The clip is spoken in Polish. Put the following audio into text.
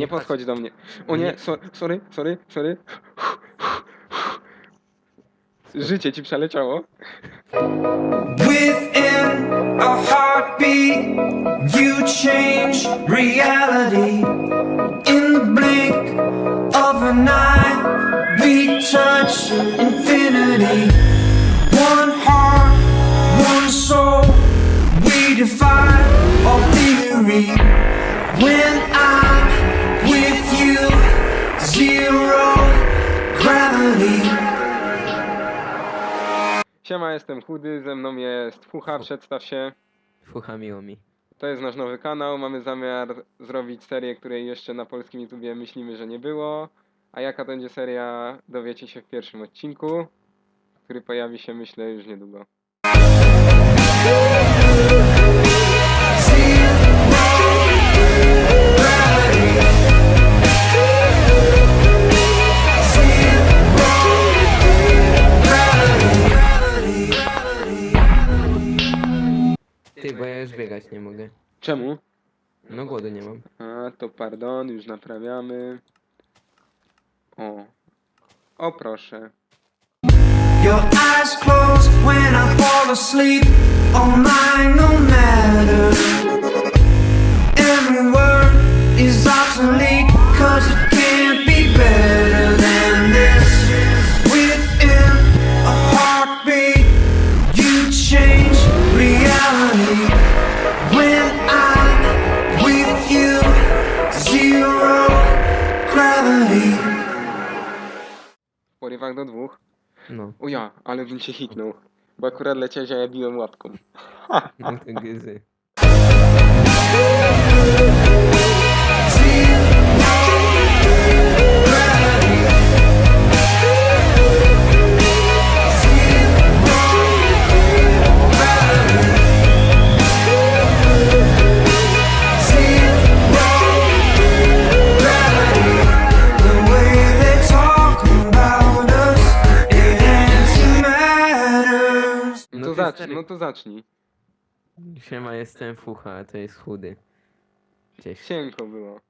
Nie podchodź do mnie. O nie, so, sorry, sorry, sorry. Życie ci przeleciało. Within a heartbeat, you change reality. In the blink of an eye, we touch infinity. One heart, one soul, we defy all theory. When zero gravity. Siema, jestem chudy, ze mną jest Fucha, przedstaw się. Fucha miło mi. To jest nasz nowy kanał, mamy zamiar zrobić serię, której jeszcze na polskim YouTubie myślimy, że nie było. A jaka to będzie seria, dowiecie się w pierwszym odcinku, który pojawi się, myślę, już niedługo. Ty, bo ja już biegać nie mogę. Czemu? No głodu nie mam. A, to pardon, już naprawiamy. O. O proszę. Your eyes close when I fall asleep. All mine no matter. Porywach do dwóch. No, O ja, ale bym cię hitnął. Bo akurat leciałeś, a ja biłem łapką. no to gyzy. Zacznij, no to zacznij. Siema, jestem Fucha, a to jest chudy. Cześć. Cienko było.